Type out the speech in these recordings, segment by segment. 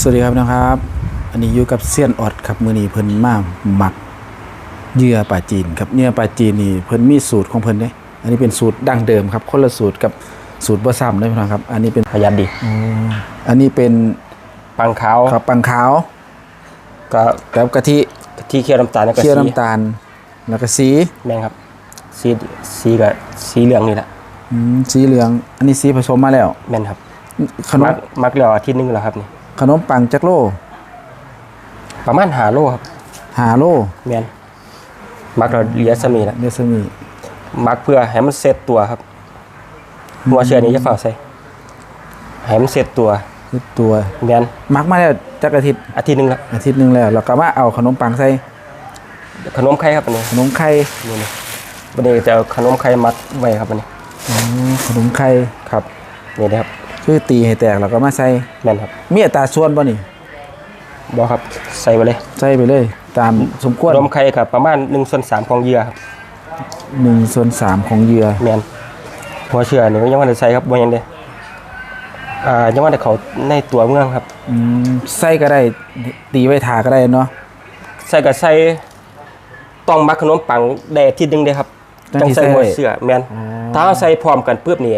สวัสดีครับนะครับ อันนี้อยู่กับเซียนออดครับมือนี้เพิ่นมาหมักเหยื่อปลาจีนครับเหยื่อปลาจีนนี่เพิ่นมีสูตรของเพิ่นเด้อันนี้เป็นสูตรดั้งเดิมครับคนละสูตรกับสูตรบ่ซ้ำเลยพี่น้องครับ อันนี้เป็นขยันดีอันนี้เป็นปังขาวข้าวปังขาวก็กับกะทิที่เคี่ยวน้ำตาลแล้วก็เคี่ยวสีน้ำตาลแล้วก็สีแม่งครับ สีสีกับสีเหลืองนี่แหละอืมสีเหลือง อันนี้สีผสมมาแล้วแม่นครับขนมัมกมักแล้วอาทิตย์หนึงแล้วครับนี่ ขนมปังจักโลประมาณหาโลครับหาโลแม่นมักเราเหลียสมีแล้วเดซมีมักเพื่อให้มันเซตตัวครับหัวเชือนี้จะฝ่าใส่ให้มันเซตตัวคือตัวแม่นมักมาแล้วจักอาทิตย์อาทิตย์หนึงแล้วอาทิตย์หนึงแล้วเราก็มาเอาขนมปังใส่ขนมไข่ครับอันนี้ขนมไข่นี่นี่วันนี้จะเอาขนมไข่มัดไว้ครับอันนี้อ๋อขนมไข่ครับนี่นะครับ คือตีให้แตกแล้วก็มาใส่แม่นครับมีอัตราส่วนบ่นี่บอครับใส่ไปเลยใส่ไปเลย ตามสมควรขนมไข่ครับประมาณ1ส่วน3ของเหยื่อครับหนึ่งส่วนสามของเหยื่อแมนหัวเชื่อนี่ยังว่าได้ใส่ครับบ่ยังเด้อ่ายังว่าได้เขาในตัวเมืองครับอืมใส่ก็ได้ตีไว้ทาก็ได้เนาะใส่กับใส่ต้องมักขนมปังแดดทีหนึงเด้ครับต้องต้องใส่ที่ใส่หัวเชื่อแมนอ๋อถ้าเอาใส่พร้อมกันปุ๊บนี่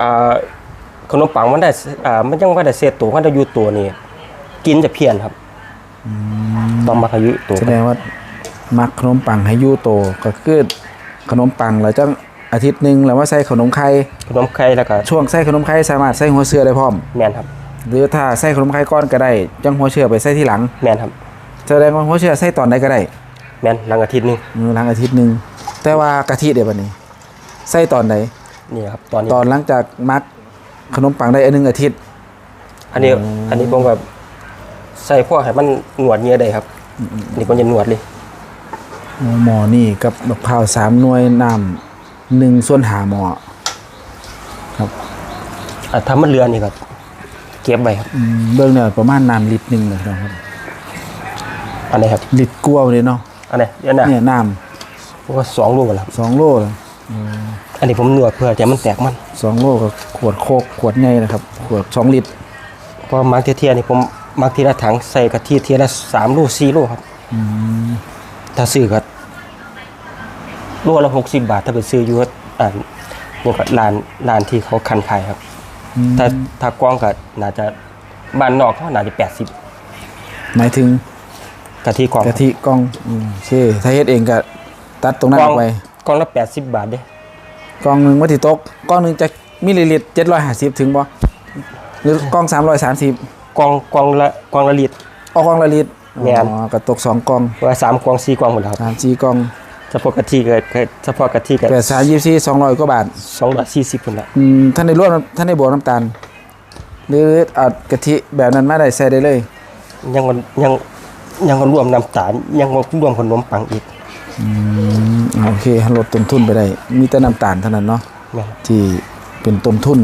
อ่า ขนมปังมันได้อ่ามันยังว่าได้เศษตัวมันได้อยู่ตัวนี่กินจะเพี้ยนครับต้องมักอายุตัวแสดงว่ามักขนมปังให้อยู่โตก็คือขนมปังแล้วจังอาทิตย์หนึงแล้วว่าใส่ขนมไข่ขนมไข่แล้วก็ช่วงใส่ขนมไข่สามารถใส่หัวเสือได้พร้อมแมนครับ หรือถ้าใส่ขนมไข่ก้อนก็ได้จังหัวเชือไปใส่ที่หลังแมนครับแสดงว่าหัวเชือใส่ตอนใดก็ได้แมนหลังอาทิตย์หนึงอืมหลังอาทิตย์หนึงแต่ว่ากะทิเดี๋ยวบัดนี้ใส่ตอนใดนี่ครับตอนนี้ตอนหลังจากมัก ขนมปังได้อันหนึงอาทิตย์ อันนี้อันนี้ผมแบบใส่พวกให้มันหนวดเงี้ยได้ครับนี่ผมจะหนวดเลยหมอนี่กับมะพร้าวสามหน่วยน้ำหนึ่งส่วนหาหมอครับอะถ้ามันเรือนี่ก็เก็บไว้ครับอืมเบื้องเนี่ยประมาณน้ำลิตรหนึ่งนะครับอันนี้ครับลิตรกลัวาเลยเนาะอันนี้เดี๋ยวนะเนี่ยน้เพราะว่าสองลูกแล้วครับำสองโลเลย อันนี้ผมหนวดเพื่อจะมันแตกมันสองโลกับขวดโคกขวดใหญ่นะครับ ขวดสองลิตรเพราะมาร์กเทียๆนี่ผมมาร์กทีละถังใส่กะทิเทียละสามลูกสี่ลูกครับถ้าซื้อก็ลูกละหกสิบบาท ถ้าไปซื้ออยู่อ่านี่ก็ร้านร้านที่เขาคันขายครับถ้าถ้ากว้างก็น่าจะบ้านนอกเขาน่าจะแปดสิบหมายถึงกะทิกว้างกะทิกล่องอืมโอเคถ้าเฮ็ดเองก็ตัดตรงนั้นกอล่องอกไป กล่องละแปดสิบบาทเด้กล่องหนึ่งวัตถิตกกล่องหนึ่งจะมิลลิลิตรเจ็ดร้อยห้าสิบถึงบ่หรือกล่องสามร้อยสามสิบกล่องกล่องละกล่องละลิตร เอากล่องละลิตรแม่น อ๋อก็ตกสองกล่องว่าสามกล่องสี่กล่องหมดแล้วครับสามสี่กล่องเฉพาะกะทิก็ก็เฉพาะกะทิก็แปดสามยี่สี่สองร้อยกว่าบาทสองร้อยสี่สิบคนละอืมท่านในรวดท่านในบวกน้ำตาล หรือเอากะทิแบบนั้นมาได้ใส่ได้เลย ยังวันยังยังวันรวมน้ำตาลยังวันรวมขนมปังอีกอืม โอเคลดต้นทุนไปได้ มีแต่น้ำตาลเท่านั้นเนาะแม่นที่เป็นต้นทุน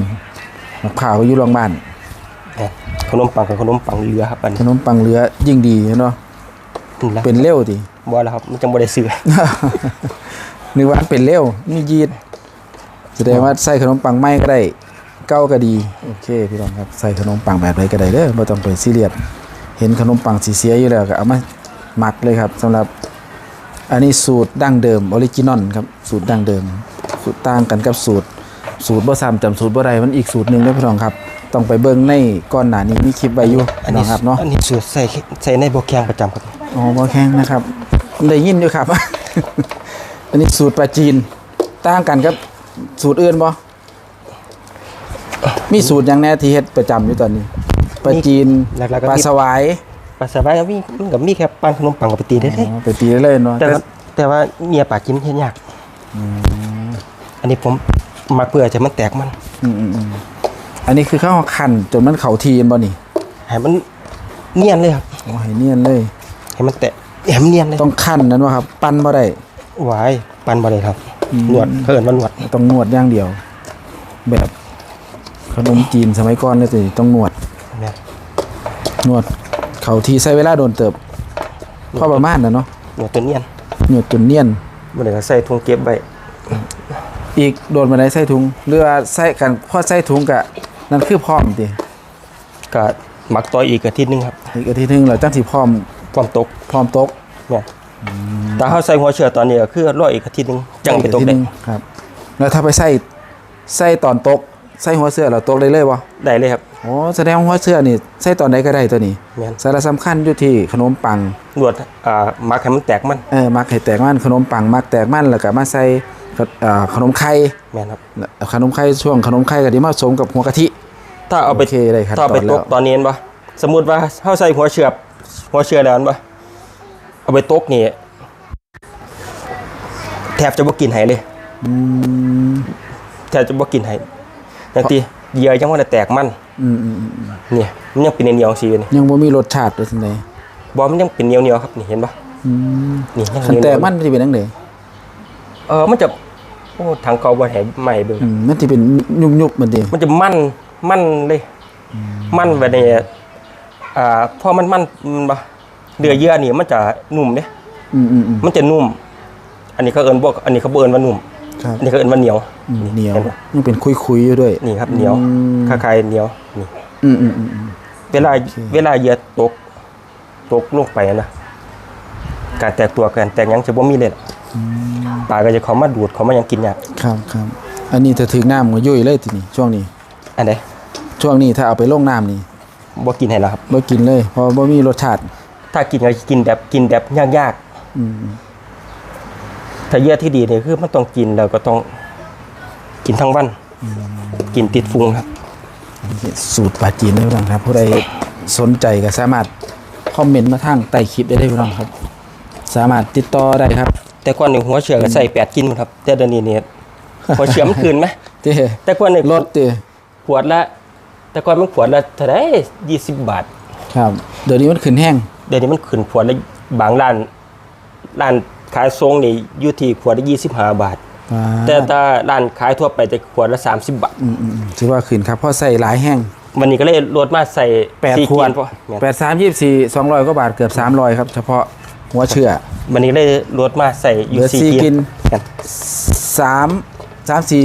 มะพร้าวก็อยู่โรงบ้านแม่นขนมปังกับขนมปังเรือครับอันขนี้นมปังเหลือยิ่งดีเนาะนี่ละเป็นเร็วติบ่แล้วครับมันจังบ่ได้ซื้อนึกว่าเป็นเร็วมียีดแสดงว่าใส่ขนมปังไหม้ก็ได้เก้าก็ดีโอเคพี่น้องครับใส่ขนมปังแบบไหนก็ได้เด้อไม่ต้องไปซีเรียสเห็นขนมปังสีเสียอยู่แล้วก็เอามาหมักเลยครับสำหรับ อันนี้สูตรดั้งเดิมออริจินอลครับสูตรดั้งเดิม สูตรต่างกันกับสูตร สูตรบ่ซ้ำจำสูตรบ่ได้มันอีกสูตรหนึ่งเด้อพี่น้องครับ ต้องไปเบิ่งในก้อนหน้านี้มีคลิปไว้อยู่อันพี่น้นี้องครับเนาะอันนี้สูตรใส่ใส่ในโบแกงประจำครับอ๋อบ่แข็งนะครับได้ยินอยู่ครับ อันนี้สูตรปลาจีนต่างกันกับสูตรอื่นบ่มีสูตรอย่างแน่ที่เฮ็ดประจำอยู่ตอนนี้ปลาจีนหลักๆก็ปลามีสวาย ปลาสบายก็มีมันก็มีแค่ปั้นขนมปังกับไปตีได้เลยอ๋อไปตีได้เลยเนาะแต่แต่ว่าแต่ว่าเมียปลากินเฮ็ดยากอันนี้ผมมักเพื่อจะมันแตกมันอืมอืมอืมอันนี้คือข้าวคั่นจนมันเข้าทีนบ่นี่ให้มันเนียนเลยครับโอ้ให้เนียนเลยให้มันแตะให้มันเนียนเลยต้องคั่นนั้นว่าครับ ปั้นบ่ได้หวายปั้นบ่ได้ครับหนวดเพิ่นว่าหนวดต้องนวดอย่างเดียว แบบขนมจีนสมัยก่อนเลยสิต้องนวดแม่นนวด เข้าทีใช้เวลาโดนเติบพอประมาณน่ะเนาะหนวดตัวเนียนนวดจนเนียนบ่ได้ก็ใส่ถุงเก็บไว้อีกโดนมาได้ใส่ถุงหรือว่าใส่กันพอใส่ถุงกะนั่นคือพร้อมติก็หมักต่ออีกอาทิตย์หนึงครับอีกอาทิตย์หนึงเราจังสิพร้อมความตกพร้อมตกเนี่ยแต่เขาใส่หัวเชื้อตอนนี้ก็คือรออีกอาทิตย์หนึงจังไปตกอีอาทิตย์หได้นึ่งครับ แล้วถ้าไปใส่ใส่ตอนตกใส่หัวเสื้อเราตกได้เลยบ่ได้เลยครับ โอ้แสดงว่าหัวเสื้อนี่ใส่ตอนใดก็ได้ตัวนี้แม่น สาระสำคัญอยู่ที่ขนมปัง นวดอ่าหมักให้มันแตกมันเออมักให้แตกมันขนมปังมักแตกมันแล้วก็มาใส่เอ่อขนมไข่แม่นครับ ขนมไข่ช่วงขนมไข่ก็ดีมาผสมกับหัวกะทิ ถ้าเอาไปโอเคได้ครับถ้าเอาไปตอนแล้ตวกตอนนี้เห็นปะสมมุติว่าเขาใส่หัวเชือบหัวเชือแล้วเห็นปะเอาไปตกนี่แทบจะบ่กินไหเลยอืมแทบจะบ่กินไหอย่างที่เหยื่อยังว่าจะแตกมัน อืมอืมอืมเนี่ยมันยังเป็นเหนียวๆสิอยู่นี่ยังบ่มีรสชาติเลยจังไดบอมันยังเป็นเหนียวๆครับนี่เห็นปะอืมนี่ยังคันเหแตนีกยวๆมันสิเป็นจังไดเออมันจะโอ้ทางเกาบ่ให้ใหม่เบิ่งอืมมันสิเป็นยุบๆมันดิมันจะมันมันเลย มันแบบนี้อ่าพอมันมันมันบ่เดือเยื่อนี่มันจะนุ่มเด้อืมอืมอืมมันจะนุ่ม อันนี้เขาเอินบวกอันนี้เขาบ่เอินว่านุ่ม ครับอันนี้เขาเอินว่าเหนียวอืมเหนียวเห็นปะยังเป็นคุยๆอยู่ด้วย นี่ครับเหนียวอืม คล้ายๆเหนียวนี่อืมอืมอืมอืม เวลาเวลาเหยื่อตก ตกลงไปนะการแตกตัวการแตกหยังจะบ่มีเลยล่ะปลาก็จะเขามาดูดเขามาหยังกินยากครับครับอันนี้ถ้าถึงน้ำก็ยุ่ยเลยทีนี้ช่วงนี้ อันใดช่วงนี้ถ้าเอาไปลงน้ำนี่บ่กินให้แล้วครับ บ่กินเลยเพราะบ่มีรสชาติถ้ากินก็กินแบบกินแบบยากอืมๆ ถ้าเหยื่อที่ดีเนี่ยคือมันต้องกินแล้วก็ต้องกินทั้งวัน กินติดฟุงครับ สูตรปลาจีนได้บ้างครับ ผู้ใดสนใจก็สามารถคอมเมนต์มาทางใต้คลิปได้เลยพี่น้องครับ สามารถติดต่อได้ครับ แต่ก่อนนี่หัวเชือก็ใส่แปดกินครับ แต่เดี๋ยวนี้เนี่ยหัวเชือมันคืนไหมเต้แต่ก่อนนี่รถเต้ขวดละ แต่ก่อนมันขวดละเท่าไหร่ยี่สิบบาท ครับ เดี๋ยวนี้มันขึ้นแห้ง เดี๋ยวนี้มันขึ้นขวดละบางร้านร้าน ขายทรงนี่อยู่ที่ขวดละยี่สิบห้าบาท อ่าแต่ถ้าร้านขายทั่วไปจะขวดละสามสิบบาท อืมอืมอืมถือว่าขึ้นครับเพราะใส่หลายแห้งวันนี้ก็เลยลดมาใส่แปดสี่ขวดเกียร์พอแม่นแปดสามยี่สิบสี่สองร้อยกว่าบาทเกือบสามร้อยครับ เฉพาะหัวเชื่อ วันนี้เลยลดมาใส่อเหลืยู่อสี่สี่เกียกินร์กันสามสามสี่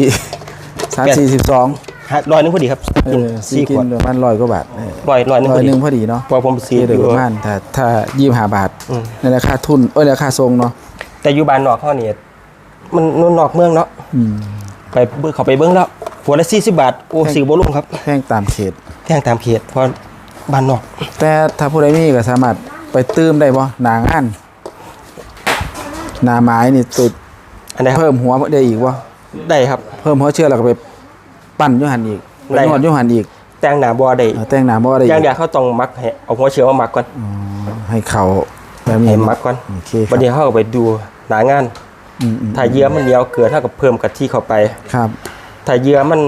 สามสี่สิบสองฮะ ร้อยหนึงพอดีครับเอกินอสี่สี่ขกิวนดประมาณร้อยกว่าบาทเออร้อยร้อยหนึงร้พออยดีหนึ่งพอดีเนาะพอผมซื้อที่เดืออยู่ ประมาณถ้าถ้ายี่ห้าบาทอืม ในราคาทุนเอ้ยราคาทรงเนาะแต่อยู่บ้านนอกเขาเนี่ยมันนู่นนอกเมืองเนาะอืมไปเบิ่งเขาไปเบิ้งแล้วขวดละสี่สิบบาทโอ้ซื้อบ่ลงครับแพงตามเขต แท่งตามเขตเพราะบ้านนอกแต่ถ้าผู้ใดมีก็สามารถไปตื้มได้บ่หนางานหนาไม้นี่ตุดอันนี้ครับเพิ่มหัวได้อีกบ่ได้ครับ เพิ่มหัวเชื่อแล้วก็ไป ปั้นอยูหันอีกไปได้นครัวบดอยูหันอีก แต่งหนาบัวได้เออแต่งหน้าบ่ได้อีอย่างกเดียวเขาต้องมักให้เอาหัวเชื้อมามักก่อนอ๋อให้เขาแบบนี้ให้มักก่อนโอเคคบัรัดบนี้เขาก็ไปดูหนางานอืมอืมถ้าเยื่อมันเหนียวเกินเท่ากับเพิ่มกะทิเข้าไปครับถ้าเยื่อมัน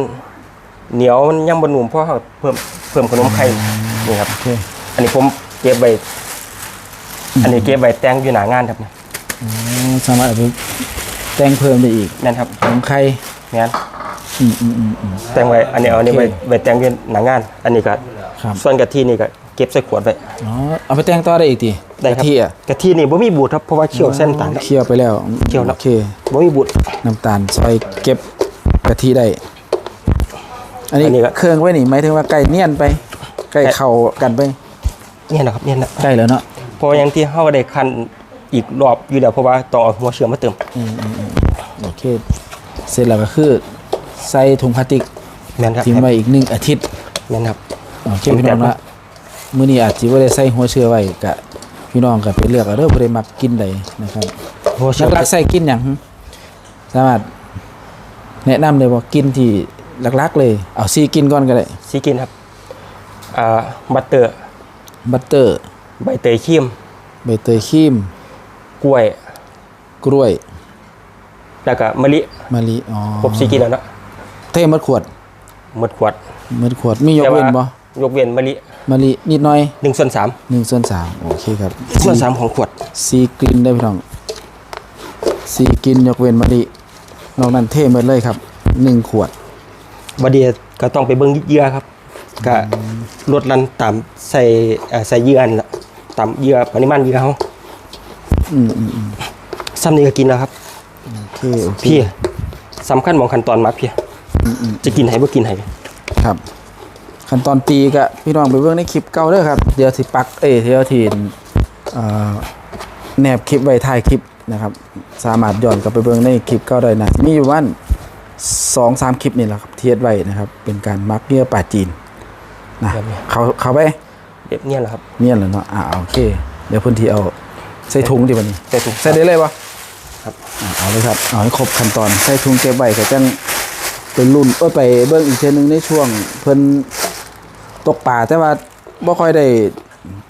เหนียวมันยังบ่นุ่มเพราะเขาเพิ่มเพิ่มขนมไข่นี่ครับโอเคอันนี้ผมเก็บไว้อันนี้เก็บไว้แต่งอยู่หนางานครับนี่อ๋อสามารถเอาไปแต่งเพิ่มได้อีกนั่นครับของใครแม่นอืมอืมอืมอืม แต่งไว้อันนี้เอาอันนี้โอเคไว้ไว้แต่งอยู่หนางาน อันนี้ก็ครับส่วนกะทินี่ก็เก็บใส่ขวดไว้อ๋อเอาไปแต่งต่อได้อีกทีได้ครับกะทิอะกะทินี่บ่มีบูดครับเพราะว่าเคี่ยวเส้นต่างแล้ว เคี่ยวไปแล้วเคี่ยวแล้ว โอเค บ่มีบูด น้ำตาลซอยเก็บกะทิได้ อันนี้อันนี้ก็ เครื่องไว้นี่หมายถึงว่าใกล้เนียนไปใกล้เข้ากันไปเนี่ยนะครับเนี่ยนะใกล้แล้วเนาะเพราะว่าอย่างที่เฮาได้คันอีกรอบอยู่แล้วเพราะว่าต้องเอาหัวเชื้อมาเติม โอเค เสร็จแล้วก็คือ ใส่ถุงพลาสติกแม่นครับทิ้งไว้อีกหนึ่งอาทิตย์แม่นครับโอเคพี่น้องละมื้อนี้อาจสิบ่ได้ใส่หัวเชื้อไว้กะพี่น้องก็ไปเลือกเอาเด้อบ่ได้มักกินใดนะครับหัวเชื้นัอกลักๆใส่กินหยังหึสามารถแนะนำเลยว่ากินที่หลักๆ เลย เอาซีกินก่อนก็ได้สิกินครับอ่าบัตเตอร์บัตเตอร์ ใบเตยครีมใบเตยครีมกล้วย กล้วย แล้วก็มะลิมะลิอ๋อผมสิกินแล้วเนาะ เทหมดขวดหมดขวดหมดขวดมียกเว้นบ่ยกเว้นมะลิมะลินิดหน่อย1ส่วน3 1ส่วน3โอเคครับส่วน3ของขวดซีกลินได้พี่น้องซีกินยกเว้นมะลินอกนั้นเทหมดเลยครับหนึ่งขวดบดเดียก็ต้องไปเบิ่งเหยื่อครับก็ลดลันตามใส่เอ่อใส่เหยื่อนี่ล่ะตามเหยื่อปริมาณเหยื่อเฮาอืมอืมอืมซ้ำนี้ก็กินแล้วครับโอเคโอเคพี่สำคัญของขั้นตอนมักพี่ จะกินให้บ่กินให้ครับ ขั้นตอนตีก็พี่น้องไปเบิ่งในคลิปเก่าเด้อครับ เดี๋ยวสิปักเอ้ยเดี๋ยวทีเอ่อแนบคลิปไว้ท้ายคลิปนะครับ สามารถย้อนกลับไปเบิ่งในคลิปเก่าได้นะมีอยู่วันสองสามคลิปนี่แหละครับเทียดไว้นะครับ เป็นการมักเนื้อป่าจีนนะแบบนี้เขาเขาไปแบบเนี้ยแหละครับเมียนแล้วเนาะอ่าโอเค เดี๋ยวเพื้นที่เอาใส่ถุงดิบันนี้ใส่ถุงใส่ได้เลยปะครับอ่าเอาเลยครับเอาให้ครบขั้นตอนใส่ถุงเก็บไว้ก็จัง เป็นรุ่นเอ้ยไปเบิ่งอีกเทอนึงในช่วง เพิ่นตกป่าแต่ว่าบ่ค่อยได้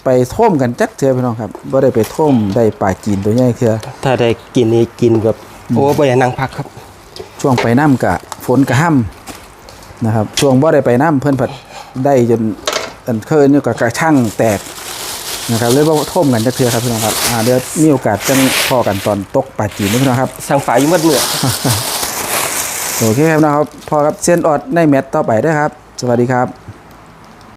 ไปท่มกันจักเทื่อพี่น้องครับบ่ได้ไปท่มได้ปลาจีนตัวใหญ่เทื่อถ้าได้กินนี่กินแบบโอ้บ่อยากนั่งพักครับ ช่วงไปน้ำกะฝนกะห้ำนะครับ ช่วงบ่ได้ไปน้ำเพิ่นผัดได้จนอันเคยนี่ก็กระช่างแตกนะครับเลยบ่ท่มกันจักเทื่อครับพี่น้องครับอ่าเดี๋ยวมีโอกาสจังพอกันตอนตกปลาจีนนะพี่น้องครับสั่งฝาอยู่หมดเมื่อ โอเคครับนะครับพอครับเส้นออดในแมตต์ต่อไปด้วยครับ สวัสดีครับ